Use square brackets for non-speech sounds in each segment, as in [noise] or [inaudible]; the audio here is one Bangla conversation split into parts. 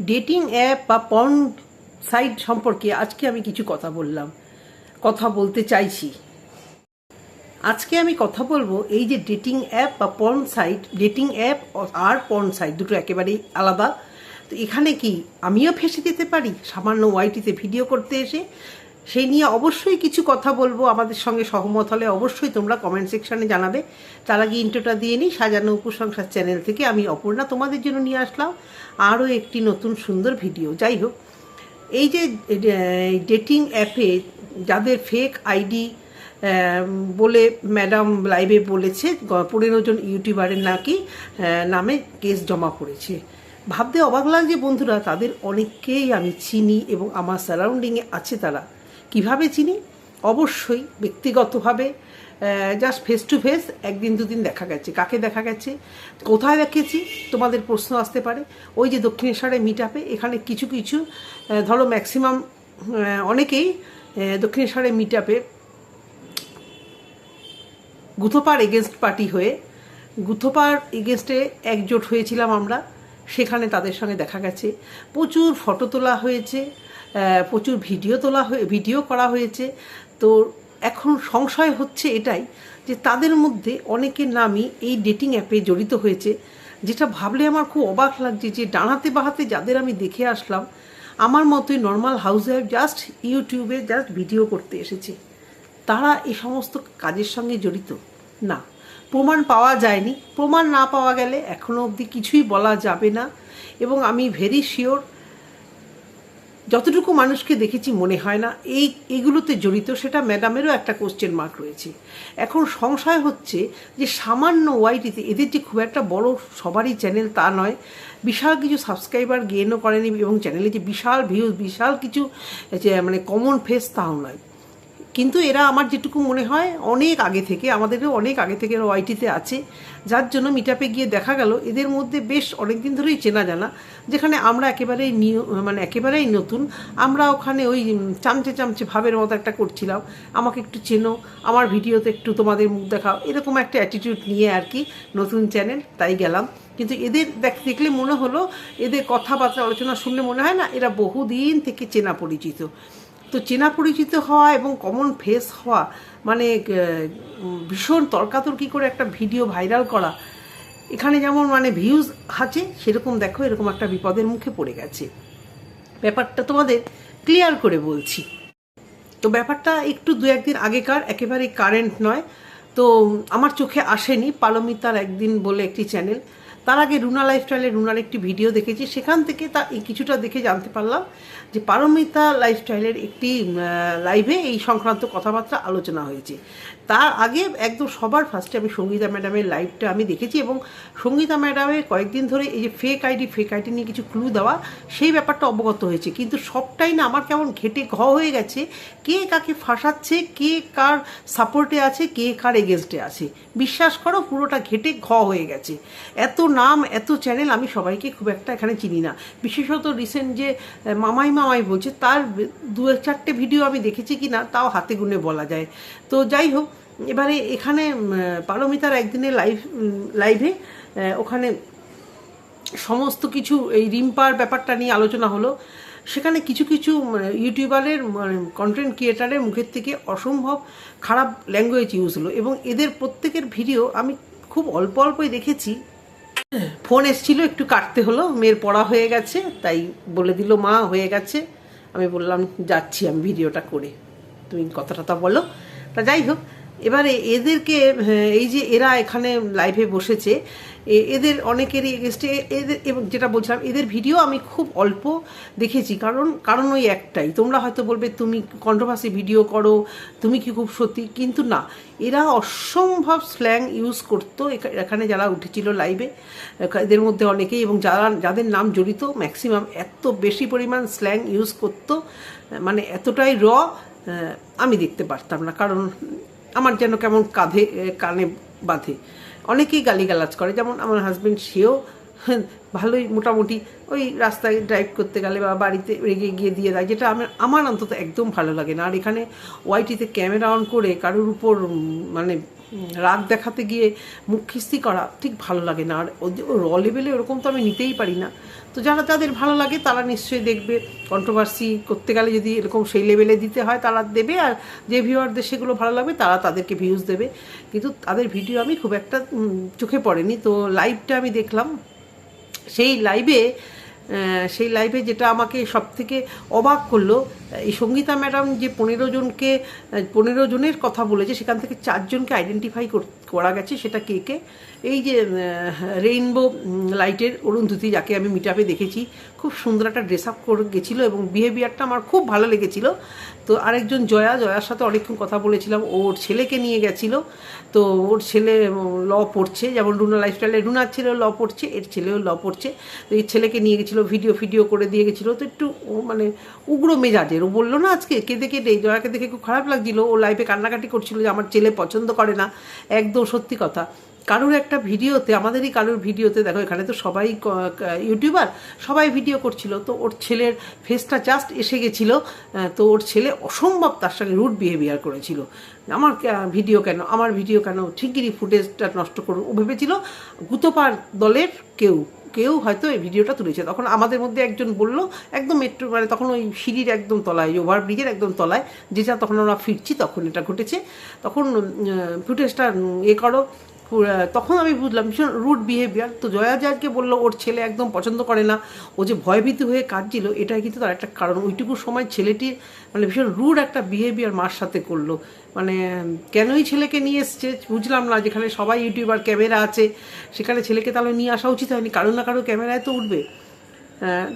ডেটিং অ্যাপ বা পর্ন সাইট সম্পর্কে আজকে আমি কিছু কথা বললাম, কথা বলতে চাইছি। আজকে আমি কথা বলব এই যে ডেটিং অ্যাপ বা পর্ন সাইট ডেটিং অ্যাপ আর পর্ন সাইট দুটো একেবারেই আলাদা। তো এখানে কি আমিও ফেসে যেতে পারি? সামান্য ওয়াইটিতে ভিডিও করতে এসে সেই নিয়ে অবশ্যই কিছু কথা বলব। আমাদের সঙ্গে সহমত হলে অবশ্যই তোমরা কমেন্ট সেকশনে জানাবে। তার আগে ইন্টোটা দিয়ে নিই। সাজানো উপসংসার চ্যানেল থেকে আমি অপর্ণা তোমাদের জন্য নিয়ে আসলাম। আরও একটি নতুন সুন্দর ভিডিও যাই হোক, এই যে ডেটিং অ্যাপে যাদের ফেক আইডি বলে ম্যাডাম লাইভে বলেছে পনেরো জন ইউটিউবারের নাকি নামে কেস জমা পড়েছে। ভাবতে অবাক লাগছে বন্ধুরা, তাদের অনেককেই আমি চিনি এবং আমার সারাউন্ডিংয়ে আছে তারা। কীভাবে চিনি? অবশ্যই ব্যক্তিগতভাবে জাস্ট ফেস টু ফেস একদিন দুদিন দেখা গেছে। কাকে দেখা গেছে? কোথায় দেখেছি? তোমাদের প্রশ্ন আসতে পারে। ওই যে দক্ষিণেশ্বরে মিট আপে এখানে কিছু কিছু ধরো ম্যাক্সিমাম অনেকেই দক্ষিণেশ্বরে মিট আপে গুথোপার এগেনস্ট পার্টি হয়ে, গুথোপার এগেনস্টে একজোট হয়েছিলাম আমরা। সেখানে তাদের সঙ্গে দেখা গেছে। প্রচুর ফটো তোলা হয়েছে প্রচুর ভিডিও তোলা হয়ে, ভিডিও করা হয়েছে। তো এখন সংশয় হচ্ছে এটাই যে তাদের মধ্যে অনেকের নামই এই ডেটিং অ্যাপে জড়িত হয়েছে। যেটা ভাবলে আমার খুব অবাক লাগছে যে ডানাতে বাহাতে যাদের আমি দেখে আসলাম, আমার মতোই নর্মাল হাউস ওয়াইফ জাস্ট ইউটিউবে জাস্ট ভিডিও করতে এসেছে। তারা এই সমস্ত কাজের সঙ্গে জড়িত? না। প্রমাণ পাওয়া যায়নি। প্রমাণ না পাওয়া গেলে এখনও অবধি কিছুই বলা যাবে না। এবং আমি ভেরি শিওর যতটুকু মানুষকে দেখেছি মনে হয় না, এই এগুলোতে জড়িত, সেটা ম্যাডামেরও একটা কোশ্চেন মার্ক রয়েছে। এখন সংশয় হচ্ছে যে সামান্য ওয়াইটিতে এদের যে খুব একটা বড় সবারই চ্যানেল তা নয়, বিশাল কিছু সাবস্ক্রাইবার গেইনও করেনি এবং চ্যানেলে যে বিশাল ভিউজ বিশাল কিছু মানে কমন ফেস তাও নয়। কিন্তু এরা আমার যেটুকু মনে হয় অনেক আগে থেকে, আমাদেরও অনেক আগে থেকে এরা ওয়াইটিতে আছে। যার জন্য মিটাপে গিয়ে দেখা গেল, এদের মধ্যে বেশ অনেক দিন ধরেই চেনা জানা, যেখানে আমরা একেবারেই নিউ মানে একেবারেই নতুন। আমরা ওখানে ওই চামচে চামচে ভাবের মতো একটা করছিলাম। আমাকে একটু চেনো, আমার ভিডিওতে একটু তোমাদের মুখ দেখাও। এরকম একটা অ্যাটিটিউড নিয়ে আর কি নতুন চ্যানেল তাই গেলাম। কিন্তু এদের দেখ, দেখলে মনে হলো, এদের কথাবার্তা, আলোচনা শুনলে মনে হয় না, এরা বহুদিন থেকে চেনা পরিচিত। তো চেনা পরিচিত হওয়া এবং কমন ফেস হওয়া মানে ভীষণ তর্কাতর্কি করে একটা ভিডিও ভাইরাল করা, এখানে যেমন মানে ভিউজ আছে, সেরকম দেখো, এরকম একটা বিপদের মুখে পড়ে গেছে। ব্যাপারটা তোমাদের ক্লিয়ার করে বলছি। তো ব্যাপারটা একটু দু একদিন আগেকার একেবারে কারেন্ট নয়। তো আমার চোখে আসেনি, পালমিতার একদিন বলে একটি চ্যানেল তার আগে রুনা লাইফস্টাইলে রুনার একটি ভিডিও দেখেছি, সেখান থেকে তা এই কিছুটা দেখে জানতে পারলাম যে পারমিতা লাইফস্টাইলের একটি লাইভে এই সংক্রান্ত কথাবার্তা আলোচনা হয়েছে। তার আগে একদম সবার ফার্স্টে আমি সঙ্গীতা ম্যাডামের লাইভটা আমি দেখেছি এবং সঙ্গীতা ম্যাডামের কয়েকদিন ধরে এই যে ফেক আইডি ফেক আইডি নিয়ে কিছু ক্লু দেওয়া, সেই ব্যাপারটা অবগত হয়েছে। কিন্তু সবটাই না আমার কেমন ঘেটে ঘ হয়ে গেছে, কে কাকে ফাঁসাচ্ছে, কে কার সাপোর্টে আছে, কে কার এগেনস্টে আছে। বিশ্বাস করো, পুরোটা ঘেটে ঘ হয়ে গেছে। এত নাম, এত চ্যানেল আমি সবাইকে খুব একটা এখানে চিনি না। বিশেষত রিসেন্ট যে মামাই মামাই বলছে, তার দু চারটে ভিডিও আমি দেখেছি কি না তাও হাতে গুনে বলা যায়। তো যাই হোক এবারে এখানে পারমিতার একদিনের লাইভ লাইভে ওখানে সমস্ত কিছু, এই রিম্পার ব্যাপারটা নিয়ে আলোচনা হলো। সেখানে কিছু কিছু ইউটিউবারের কন্টেন্ট ক্রিয়েটারের মুখের থেকে অসম্ভব খারাপ ল্যাঙ্গুয়েজ ইউজ হলো। এবং এদের প্রত্যেকের ভিডিও আমি খুব অল্প অল্পই দেখেছি। ফোন এসছিল, একটু কাটতে হলো, মেয়ের পড়া হয়ে গেছে, তাই বলে দিল, মা, হয়ে গেছে। আমি বললাম, যাচ্ছি আমি ভিডিওটা করে। তুমি কথা টথা বলো। তা যাই হোক এবারে এদেরকে এই যে এরা এখানে লাইভে বসেছে এদের অনেকেরই এগেস্টে এদের, এবং যেটা বলছিলাম, এদের ভিডিও আমি খুব অল্প দেখেছি, কারণ কারণ ওই একটাই। তোমরা হয়তো বলবে, তুমি কন্ট্রোভার্সি ভিডিও করো, তুমি কি খুব সত্যি? কিন্তু না, এরা অসম্ভব স্ল্যাং ইউজ করতো এখা- এখানে যারা উঠেছিল লাইভে এদের মধ্যে অনেকেই, এবং যারা, যাদের নাম জড়িত ম্যাক্সিমাম এত বেশি পরিমাণ স্ল্যাং ইউজ করতো মানে এতটাই র আমি দেখতে পারতাম না, কারণ আমার যেন কেমন কাঁধে কানে বাঁধে। অনেকেই গালিগালাজ করে, যেমন আমার হাজব্যান্ড সেও [laughs] ভালোই মোটামুটি ওই রাস্তায় ড্রাইভ করতে গেলে বা বাড়িতে রেগে গিয়ে দিয়ে দেয়, যেটা আমার আমার অন্তত একদম ভালো লাগে না। আর এখানে ওয়াইটিতে ক্যামেরা অন করে কারোর উপর মানে রাগ দেখাতে গিয়ে মুখ খিস্তি করা ঠিক ভালো লাগে না। আর ও র লেভেলে ওরকম তো আমি নিতেই পারি না। তো যারা যাদের ভালো লাগে, তারা নিশ্চয়ই দেখবে কন্ট্রোভার্সি করতে গেলে যদি এরকম সেই লেভেলে দিতে হয়, তারা দেবে। আর যে ভিউয়ারদের সেগুলো ভালো লাগবে, তারা তাদেরকে ভিউজ দেবে। কিন্তু তাদের ভিডিও আমি খুব একটা চোখে পড়েনি। তো লাইভটা আমি দেখলাম। সেই লাইভে সেই লাইভে যেটা আমাকে সব থেকে অবাক করল, এই সঙ্গীতা ম্যাডাম যে পনেরো জনকে পনেরো জনের কথা বলেছে, সেখান থেকে চারজনকে আইডেন্টিফাই করা গেছে, সেটা কে কে? এই যে রেইনবো লাইটের অরুন্ধতি যাকে আমি মিটাপে দেখেছি, খুব সুন্দর একটা ড্রেস আপ করে গেছিল এবং বিহেভিয়ারটা আমার খুব ভালো লেগেছিল। তো আরেকজন জয়া, জয়ার সাথে অনেকক্ষণ কথা বলেছিলাম ওর ছেলেকে নিয়ে গেছিল। তো ওর ছেলে ল পড়ছে, যেমন রুনা লাইফস্টাইলে রুনার ছেলে ল পড়ছে, এর ছেলেও ল পড়ছে। তো এই ছেলেকে নিয়ে গেছিল ভিডিও ভিডিও করে দিয়ে গেছিল। তো একটু মানে উগ্র মেজাজের, ও বলল, না, আজকে কেঁদে কেঁদে জয়াকে দেখে খুব খারাপ লাগছিল। ও লাইফে কান্নাকাটি করছিল যে আমার ছেলে পছন্দ করে না। একদম সত্যি কথা। কারুর একটা ভিডিওতে, আমাদেরই কারুর ভিডিওতে, দেখো এখানে তো সবাই ইউটিউবার, সবাই ভিডিও করছিল। তো ওর ছেলের ফেসটা জাস্ট এসে গেছিল তো ওর ছেলে অসম্ভব তার সঙ্গে রুট বিহেভিয়ার করেছিল। আমার ভিডিও কেন, আমার ভিডিও কেন, ঠিকই ফুটেজটা নষ্ট করুন, ও ভেবেছিল, গুতপার দলের কেউ। কেউ হয়তো এই ভিডিওটা তুলেছে। তখন আমাদের মধ্যে একজন বলল, একদম মেট্রো মানে তখন ওই সিঁড়ির একদম তলায় ওভারব্রিজের একদম তলায় যেটা তখন আমরা ফিরছি তখন এটা ঘটেছে। তখন ফুটেজটা এ করো। তখন আমি বুঝলাম, ভীষণ রুড বিহেভিয়ার তো জয়া জাজকে বলল, ওর ছেলে একদম পছন্দ করে না। ও যে ভয়ভীতি হয়ে কাঁদছিল, এটাই কিন্তু তার একটা কারণ। ওইটুকু সময় ছেলেটি মানে ভীষণ রুড একটা বিহেভিয়ার মার সাথে করল। মানে কেনই ছেলেকে নিয়ে এসছে? বুঝলাম না, যেখানে সবাই ইউটিউবার ক্যামেরা আছে, সেখানে ছেলেকে তাহলে নিয়ে আসা উচিত হয়নি। কারও না কারও ক্যামেরায় তো উঠবে।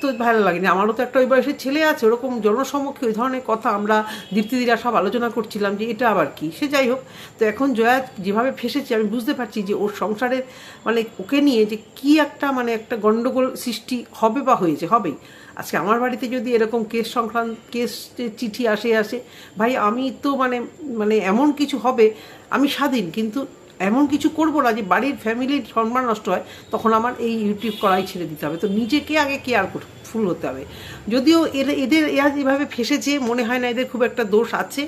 তো ভালো লাগেনি। আমারও তো একটা ওই বয়সের ছেলে আছে, ওরকম জনসমক্ষে ওই ধরনের কথা আমরা দীপ্তিদিরা সব আলোচনা করছিলাম যে এটা আবার কি? সে যাই হোক, তো এখন জয়া যেভাবে ফেসেছে, আমি বুঝতে পারছি যে ওর সংসারের মানে ওকে নিয়ে যে কি একটা মানে একটা গণ্ডগোল সৃষ্টি হবে বা হয়েছে, হবেই। আজকে আমার বাড়িতে যদি এরকম কেস সংক্রান্ত, কেস চিঠি আসে আসে, ভাই আমি তো মানে মানে এমন কিছু হবে, আমি স্বাধীন, কিন্তু এমন কিছু করব না যে বাড়ির ফ্যামিলির সম্মান নষ্ট হয়, তখন আমার এই ইউটিউব করাই ছেড়ে দিতে হবে। তো নিজেকে আগে কেয়ার ফুল হতে হবে। যদিও এর, এদের, এরা যেভাবে ফেসেছে, মনে হয় না এদের খুব একটা দোষ আছে।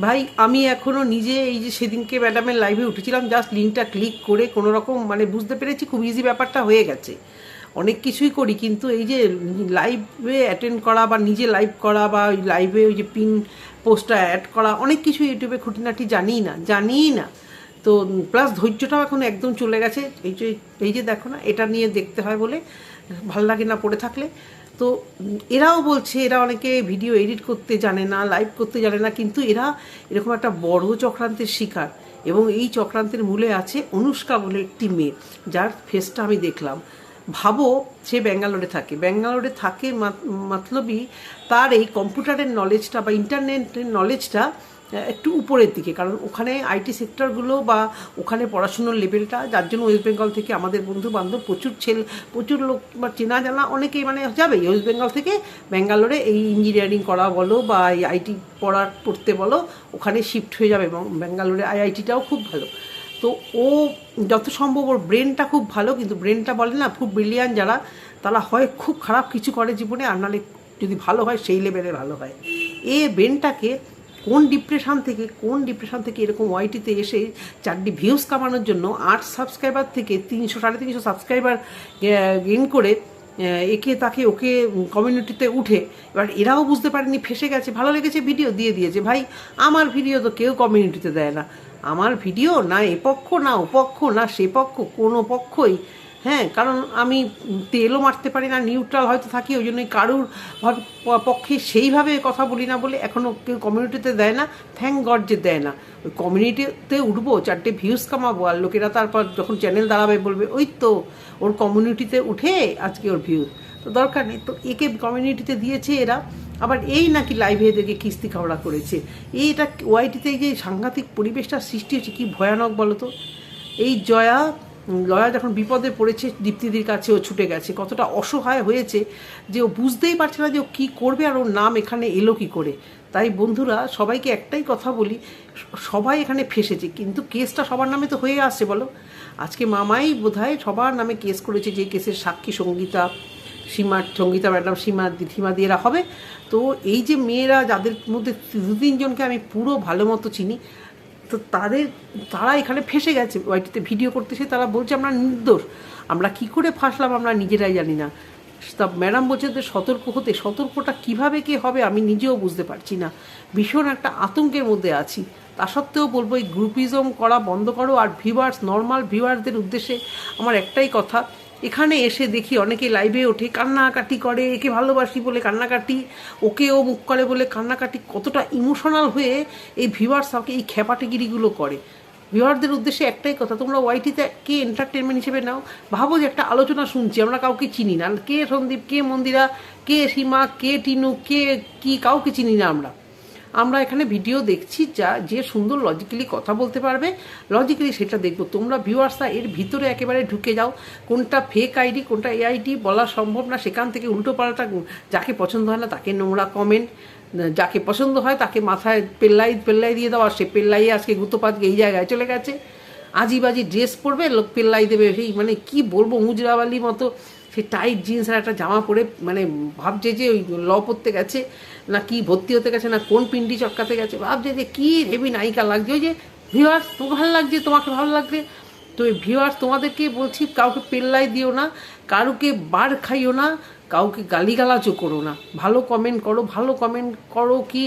ভাই, আমি এখনও নিজে এই যে সেদিনকে ম্যাডামের লাইভে উঠেছিলাম জাস্ট লিঙ্কটা ক্লিক করে কোনো রকম মানে বুঝতে পেরেছি, খুব ইজি ব্যাপারটা হয়ে গেছে। অনেক কিছুই করি, কিন্তু এই যে লাইভে অ্যাটেন্ড করা বা নিজে লাইভ করা বা ওই লাইভে ওই যে পিন পোস্টটা অ্যাড করা, অনেক কিছু ইউটিউবে খুঁটিনাটি জানিই না জানিই না। তো প্লাস ধৈর্যটাও এখন একদম চলে গেছে। এই যে এই যে দেখো না, এটা নিয়ে দেখতে হয় বলে ভালো লাগে না পড়ে থাকলে। তো এরাও বলছে, এরা অনেকে ভিডিও এডিট করতে জানে না লাইভ করতে জানে না, কিন্তু এরা এরকম একটা বড় চক্রান্তের শিকার এবং এই চক্রান্তের মূলে আছে অনুষ্কা বলে একটি মেয়ে, যার ফেসটা আমি দেখলাম। ভাবো সে ব্যাঙ্গালোরে থাকে। ব্যাঙ্গালোরে থাকে মাত- মতলবই তার এই কম্পিউটারের নলেজটা বা ইন্টারনেটের নলেজটা একটু উপরের দিকে, কারণ ওখানে আইটি সেক্টরগুলো বা ওখানে পড়াশুনোর লেভেলটা, যার জন্য ওয়েস্ট বেঙ্গল থেকে আমাদের বন্ধু বান্ধব প্রচুর ছেলে, প্রচুর লোক বা চেনা জানা অনেকেই মানে যাবেই। ওয়েস্ট বেঙ্গল থেকে ব্যাঙ্গালোরে এই ইঞ্জিনিয়ারিং করা বলো বা এই আইটি পড়া পড়তে বলো, ওখানে শিফট হয়ে যাবে এবং ব্যাঙ্গালোরে আইআইটিটাও খুব ভালো। তো ও যত সম্ভব ওর ব্রেনটা খুব ভালো, কিন্তু ব্রেনটা বলে না, খুব ব্রিলিয়ান যারা, তারা হয় খুব খারাপ কিছু করে জীবনে, আর নাহলে যদি ভালো হয়, সেই লেভেলে ভালো হয়। এ ব্রেনটাকে কোন ডিপ্রেশন থেকে, কোন ডিপ্রেশান থেকে এরকম ওয়াইটিতে এসে চারটি ভিউজ কামানোর জন্য আট সাবস্ক্রাইবার থেকে তিনশো, সাড়ে তিনশো সাবস্ক্রাইবার গেইন করে একে তাকে, ওকে কমিউনিটিতে উঠে, এবার এরাও বুঝতে পারেনি, ফেসে গেছে, ভালো লেগেছে ভিডিও দিয়ে দিয়েছে। ভাই, আমার ভিডিও তো কেউ কমিউনিটিতে দেয় না। আমার ভিডিও না এ পক্ষ, না ও পক্ষ, না সে পক্ষ, কোনো পক্ষই হ্যাঁ কারণ আমি তেলও মারতে পারি না নিউট্রাল হয়তো থাকি, ওই জন্যই কারুর পক্ষে সেইভাবে কথা বলি না বলে এখনও কেউ কমিউনিটিতে দেয় না থ্যাংক গড যে দেয় না। ওই কমিউনিটিতে উঠবো, চারটে ভিউজ কামাবো, আর লোকেরা তারপর যখন চ্যানেল দাঁড়াবে বলবে, ওই তো ওর কমিউনিটিতে উঠে আজকে ওর ভিউজ তো দরকার নেই, তো একে কমিউনিটিতে দিয়েছে এরা, আবার এই নাকি লাইভে এদেরকে কিস্তি খাওয়া করেছে। এইটা ওয়াইটিতে যে সাংঘাতিক পরিবেশটা সৃষ্টি হচ্ছে কি ভয়ানক বলো তো এই জয়া জয়া যখন বিপদে পড়েছে, দীপ্তিদির কাছে ও ছুটে গেছে। কতটা অসহায় হয়েছে যে ও বুঝতেই পারছে না যে ও কী করবে আর ওর নাম এখানে এলো কি করে। তাই বন্ধুরা, সবাইকে একটাই কথা বলি, সবাই এখানে ফেসেছে, কিন্তু কেসটা সবার নামে তো হয়ে আসছে, বলো। আজকে মামাই বোধহয় সবার নামে কেস করেছে যে কেসের সাক্ষী সঙ্গীতা সীমা সঙ্গীতা ম্যাডাম, সীমা সীমা দিয়েরা হবে। তো এই যে মেয়েরা, যাদের মধ্যে দু তিনজনকে আমি পুরো ভালো মতো চিনি তো তাদের, তারা এখানে ফেসে গেছে। ওয়াইটিতে ভিডিও করতে এসে তারা বলছে, আমরা নির্দোষ। আমরা কি করে ফাঁসলাম আমরা নিজেরাই জানি না। তা ম্যাডাম বলছে যে, সতর্ক হতে, সতর্কটা কীভাবে কি হবে আমি নিজেও বুঝতে পারছি না। ভীষণ একটা আতঙ্কের মধ্যে আছি। তা সত্ত্বেও বলব, এই গ্রুপিজম করা বন্ধ করো। আর ভিউয়ার্স নর্মাল ভিউয়ারদের উদ্দেশ্যে আমার একটাই কথা এখানে এসে দেখি অনেকে লাইভে ওঠে, কান্নাকাটি করে, একে ভালোবাসি বলে কান্নাকাটি ওকে ও মুখ করে বলে কান্নাকাটি। কতটা ইমোশনাল হয়ে এই ভিউয়ার্স আমাকে এই খেপাটিগিরিগুলো করে। ভিউয়ারদের উদ্দেশ্যে একটাই কথা, তোমরা ওয়াইটিতে কে এন্টারটেনমেন্ট হিসেবে নাও? ভাবো যে একটা আলোচনা শুনছি, আমরা কাউকে চিনি না। কে সন্দীপ, কে মন্দিরা, কে সীমা, কে টিনু, কে কি, কাউকে চিনি না আমরা। আমরা এখানে ভিডিও দেখছি যা, যে সুন্দর লজিক্যালি কথা বলতে পারবে। লজিক্যালি সেটা দেখব। তোমরা ভিউয়ার্সরা এর ভিতরে একেবারে ঢুকে যাও। কোনটা ফেক আইডি কোনটা এআইডি বলা সম্ভব না। সেখান থেকে উল্টো পাল্টা যাকে পছন্দ হয় না, তাকে নোংরা কমেন্ট যাকে পছন্দ হয় তাকে মাথায় পেল্লাই পেল্লাই দিয়ে দাও। আর সে পেল্লাইয়ে আজকে গুতোপাত এই জায়গায় চলে গেছে। আজিবাজি ড্রেস পরবে, লোক পেল্লাই দেবে। সেই মানে কি বলব মুজরাওয়ালি মতো। সে টাইট জিন্স আর একটা জামা পরে মানে ভাবছে যে ওই ল পড়তে গেছে, না কি ভর্তি হতে গেছে, না কোন পিন্ডি চটকাতে গেছে, ভাবছে যে কি হেভি নায়িকা লাগছে। ওই যে ভিউয়ার্স তোমাকে ভালো লাগছে, তোমাকে ভালো লাগছে। তো এই ভিউয়ার্স তোমাদেরকে বলছি, কাউকে পেল্লাই দিও না, কারুকে বার খাইও না, কাউকে গালিগালাজও করো না। ভালো কমেন্ট করো, ভালো কমেন্ট করো কি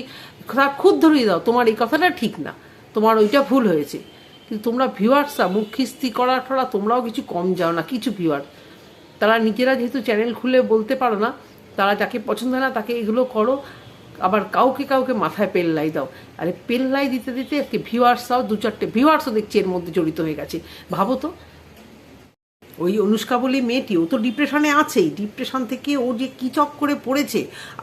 তার খুদ ধরিয়ে দাও, তোমার এই কথাটা ঠিক না, তোমার ওইটা ভুল হয়েছে। কিন্তু তোমরা ভিউয়ার্সরা মুখ খিস্তি করা টরা তোমরাও কিছু কম যাও না, কিছু ভিউয়ার তারা নিজেরা যেহেতু চ্যানেল খুলে বলতে পারো না, তারা যাকে পছন্দ না, তাকে এগুলো করো। আবার কাউকে কাউকে মাথায় পেল্লাই দাও। আরে পেল্লাই দিতে দিতে আজকে ভিউয়ার্সরাও দু চারটে ভিউয়ার্সও দেখছি এর মধ্যে জড়িত হয়ে গেছে। ভাবো তো। ওই অনুষ্কা বলে মেয়েটি, ও তো ডিপ্রেশনে আছেই। ডিপ্রেশন থেকে ও যে কী চক করে পড়েছে,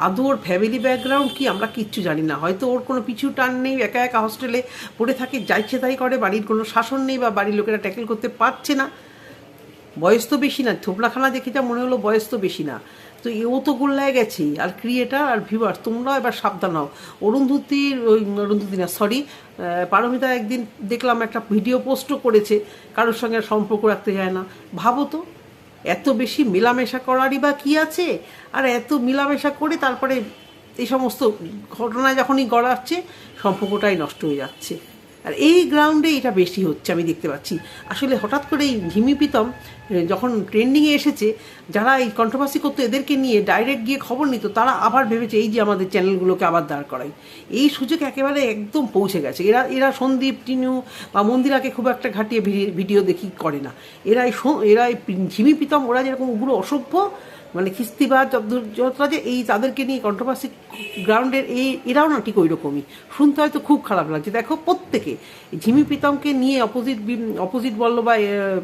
আদৌ ওর ফ্যামিলি ব্যাকগ্রাউন্ড কি আমরা কিচ্ছু জানি না। হয়তো ওর কোনো পিছু টান নেই, একা একা হস্টেলে পড়ে থাকে যা ইচ্ছে তাই করে, বাড়ির কোনো শাসন নেই বা বাড়ির লোকেরা ট্যাকেল করতে পারছে না। বয়স তো বেশি না থোপলাখানা দেখে যা মনে হলো বয়স তো বেশি না। তো ও তো গোল্লায় গেছেই আর ক্রিয়েটার আর ভিউয়ার তোমরাও এবার সাবধান হও। অরুন্ধতির ওই অরুন্ধতি না সরি পারমিতা একদিন দেখলাম একটা ভিডিও পোস্টও করেছে, কারোর সঙ্গে সম্পর্ক রাখতে যায় না। ভাবো তো, এত বেশি মেলামেশা করারই বা কী আছে? আর এত মেলামেশা করে তারপরে এই সমস্ত ঘটনা যখনই গড়াচ্ছে, সম্পর্কটাই নষ্ট হয়ে যাচ্ছে। আর এই গ্রাউন্ডে এটা বেশি হচ্ছে, আমি দেখতে পাচ্ছি। আসলে হঠাৎ করে এই ঝিমি প্রীতম যখন ট্রেন্ডিংয়ে এসেছে, যারা এই কন্ট্রোভার্সি করতো এদেরকে নিয়ে ডাইরেক্ট গিয়ে খবর নিত, তারা আবার ভেবেছে, এই যে আমাদের চ্যানেলগুলোকে আবার দাঁড় করাই। এই সুযোগ একেবারে একদম পৌঁছে গেছে। এরা এরা সন্দীপ, টিনু বা মন্দিরাকে খুব একটা ঘাটিয়ে ভিডিও দেখি করে না। এরা এরা ঝিমি প্রীতম, ওরা যেরকম উগ্র, অসভ্য মানে খিস্তিবাদ যতটা যে এই তাদেরকে নিয়ে কন্ট্রোভার্সি গ্রাউন্ডের এই এরাও না ঠিক ওই রকমই শুনতে হয়তো খুব খারাপ লাগছে। দেখো, প্রত্যেকে। ঝিমি প্রীতমকে নিয়ে অপোজিট অপোজিট বলো বা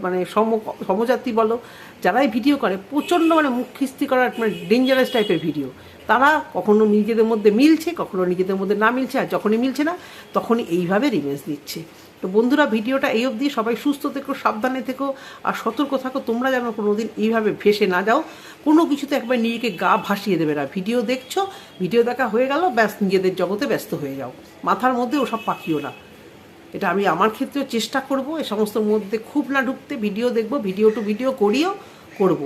মানে সম, সমজাতি বলো, যারাই ভিডিও করে, প্রচণ্ড মানে মুখ খিস্তি করার মানে ডেঞ্জারাস টাইপের ভিডিও তারা কখনো নিজেদের মধ্যে মিলছে, কখনো নিজেদের মধ্যে না মিলছে, আর যখনই মিলছে না, তখনই এইভাবে রিমেন্স দিচ্ছে। তো বন্ধুরা, ভিডিওটা এই অবধি। সবাই সুস্থ থেকো, সাবধানে থেকো, আর সতর্ক থাকো। তোমরা যেন কোনোদিন এইভাবে ভেসে না যাও। কোনো কিছুতে একবার নিজেকে গা ভাসিয়ে দেবে না। ভিডিও দেখছ, ভিডিও দেখা হয়ে গেল, ব্যাস, নিজেদের জগতে ব্যস্ত হয়ে যাও। মাথার মধ্যে ওসব পাঠিও না। এটা আমি আমার ক্ষেত্রেও চেষ্টা করব, এ সমস্ত মধ্যে খুব না ঢুকতে। ভিডিও দেখব, ভিডিও টু ভিডিও করিও, করব।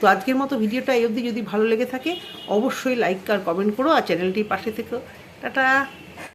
তো আজকের মতো ভিডিওটা এই অবধি যদি ভালো লেগে থাকে, অবশ্যই লাইক আর কমেন্ট করো, আর চ্যানেলটির পাশে থেকো। টাটা!